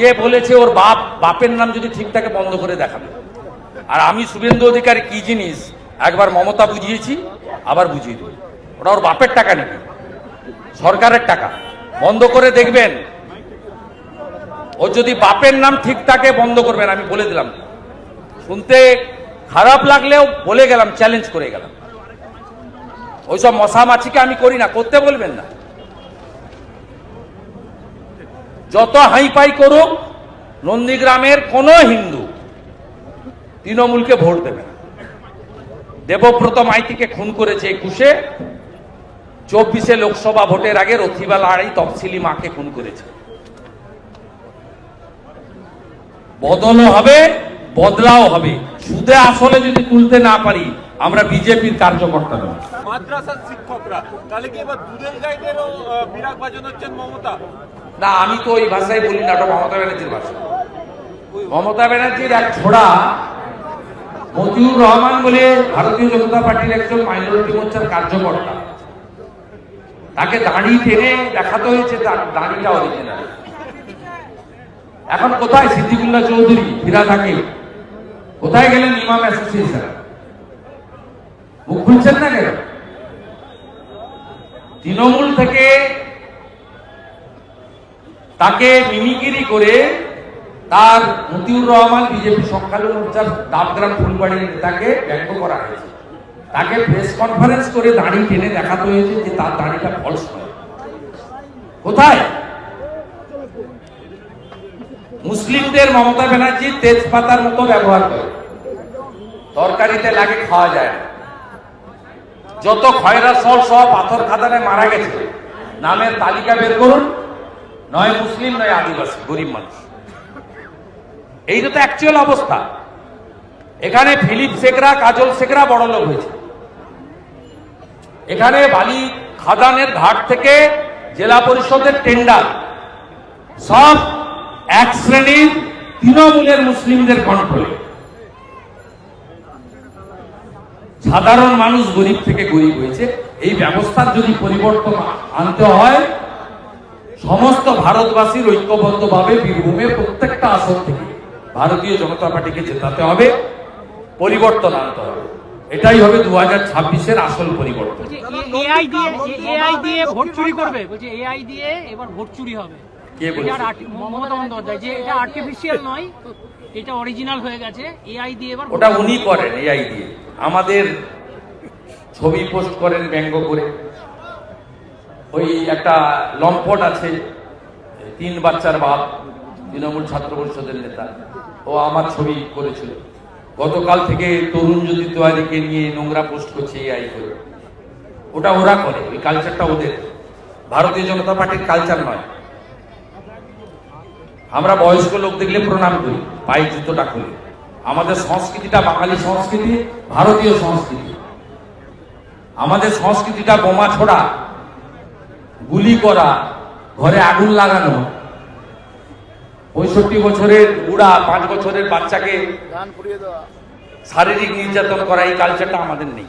যে বলেছে ওর বাপ বাপের নাম যদি ঠিক থাকে বন্ধ করে দেখাবে। আর আমি শুভেন্দু অধিকারী কি জিনিস? একবার মমতা বুঝিয়েছি আবার বুঝিয়ে দেবো। ওটা ওর বাপের টাকা নাকি সরকারের টাকা। বন্ধ করে দেখবেন। ও যদি বাপের নাম ঠিক থাকে বন্ধ করবেন আমি বলে দিলাম। শুনতে খারাপ লাগলেও বলে গেলাম চ্যালেঞ্জ করে গেলাম। ওইসব মশা মাছিকে আমি করি না, করতে বলবেন না। যত হাই হাইপাই করুক, নন্দীগ্রামের কোন হিন্দু তৃণমূলকে ভোট দেবে না। দেবব্রত মাইতিকে খুন করেছে একুশে। চব্বিশে লোকসভা ভোটের আগে রথিবা লড়াই তফসিলি মাকে খুন করেছে। বদলও হবে, বদলাও হবে। সুদে আসলে যদি তুলতে না পারি আমরা বিজেপির কার্যকর্তা নয় মাদ্রাসার শিক্ষকরা তাহলে কি এবার দুধের গাইডেরও বিরাগ বাজানোচ্ছেন মমতা? না আমি তো ওই ভাষায় বলি না ওটা মমতা ব্যানার্জির ভাষা। মমতা ব্যানার্জির এক ছোড়া মতিউর রহমান বলে ভারতীয় জনতা পার্টির একজন মাইনরিটি মোর্চার কার্যকর্তা। তাকে দাড়ি টেনে দেখাতে হয়েছে তার দাড়িটা অরিজিনাল এখন কোথায় সিদ্দিকুল্লাহ চৌধুরী ফিরা থাকে কোথায় গেলেন ইমাম অ্যাসোসিয়েশন? মুখ খুলছেন না কেন? তৃণমূল থেকে তাকে মিমিকিরি করে তার মতিউর রহমান বিজেপি সংখ্যালঘু মোর্চার ডাবগ্রাম ফুলবাড়ির নেতাকে ব্যঙ্গ করা হয়েছে। তাকে প্রেস কনফারেন্স করে দাড়ি টেনে দেখাতে হয়েছে যে তার দাড়িটা ফলস নয়। কোথায়? মুসলিমদের মমতা ব্যানার্জি তেজপাতার মতো ব্যবহার করে। তরকারিতে লাগে খাওয়া যায় না। যত খয়রা সল সহ পাথর খাদানে মারা গেছে। নামের তালিকা বের করুন। নয় মুসলিম, নয় আদিবাসী, গরিব মানুষ। এই তো অ্যাকচুয়াল অবস্থা। এখানে ফিলিপ শেখরা, কাজল শেখরা বড় লোক হয়েছে। এখানে বালি খাদানের ঘাট থেকে জেলা পরিষদের টেন্ডার সব এক শ্রেণির তৃণমূলের মুসলিমদের কন্ট্রোলে সাধারণ মানুষ গরিব থেকে গরিব হয়েছে এই ব্যবস্থার যদি পরিবর্তন আনতে হয় সমস্ত ভারতবাসীর ঐক্যবদ্ধভাবে বীরভূমে প্রত্যেকটা আসন থেকে ভারতীয় জনতা পার্টিকে জেতাতে হবে পরিবর্তন আনতে হবে এটাই হবে দু হাজার ছাব্বিশের আসল পরিবর্তন এআই দিয়ে ভোট চুরি করবে এআই দিয়ে এবার ভোট চুরি হবে কে মমতা বন্দ্যোপাধ্যায়। যে এটা আর্টিফিশিয়াল নয় এটা অরিজিনাল হয়ে গেছে এআই দিয়ে এবার ওটা উনি করেন এআই দিয়ে। আমাদের ছবি পোস্ট করেন ব্যঙ্গ করে। ওই একটা লম্পট আছে তিন বাচ্চার বাপ তৃণমূল ছাত্র পরিষদের নেতা। ও আমার ছবি করেছিল। গতকাল থেকে তরুণ যদি তেওয়ারিকে নিয়ে নোংরা পোস্ট করছে এআই করে। ওটা ওরা করে ওই কালচারটা ওদের। ভারতীয় জনতা পার্টির কালচার নয়। আমরা বয়স্ক লোক দেখলে প্রণাম করি পায়ে জুতোটা খুলি। আমাদের সংস্কৃতিটা বাঙালি সংস্কৃতি ভারতীয় সংস্কৃতি। আমাদের সংস্কৃতিটা বোমা ছোড়া গুলি করা ঘরে আগুন লাগানো। পঁয়ষট্টি বছরের বুড়া পাঁচ বছরের বাচ্চাকে শারীরিক নির্যাতন করা এই কালচারটা আমাদের নেই।